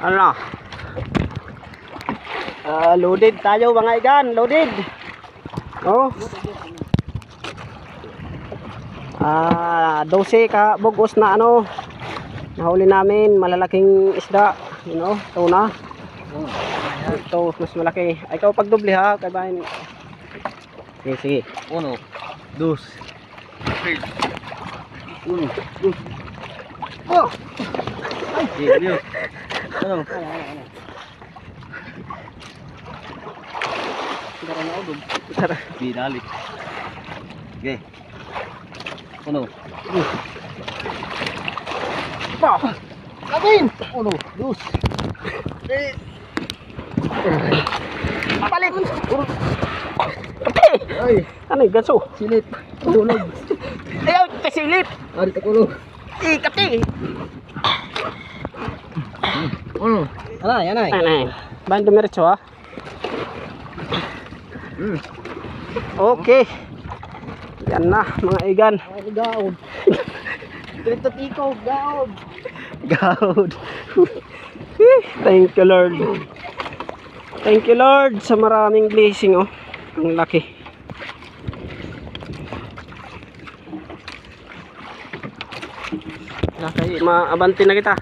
Ano na? Ah, loaded tayo mga igan, loaded. Oh. Ah, 12 ka bugos na ano. Nahuli namin malalaking isda, you know, tuna. Ito, mas malaki. Ay, ikaw pagdoble ha, kay bahin. Sige, sige. Uno, dos, tres. Uno, dos. Oh! Sige, Dios. Ano? Tara na udog. Tara. Di dali. Okay. Uno, Pa! Kapin! Uno, dos. Tres. Balik! Kape! Ay, Ano yung ganso? silip. Tulog. Ayaw, kasilip! Ari ka kulog. Eh, kape! Uno. Ana, yan ay. Ay. Bahan dumiretso ha? Hmm. Okay. Yan na, mga igan. Gaod. Dito tiko, gaod. God. Thank you, Lord. Thank you, Lord, sa maraming blessing, oh. Ang laki. Okay, maabante na kita.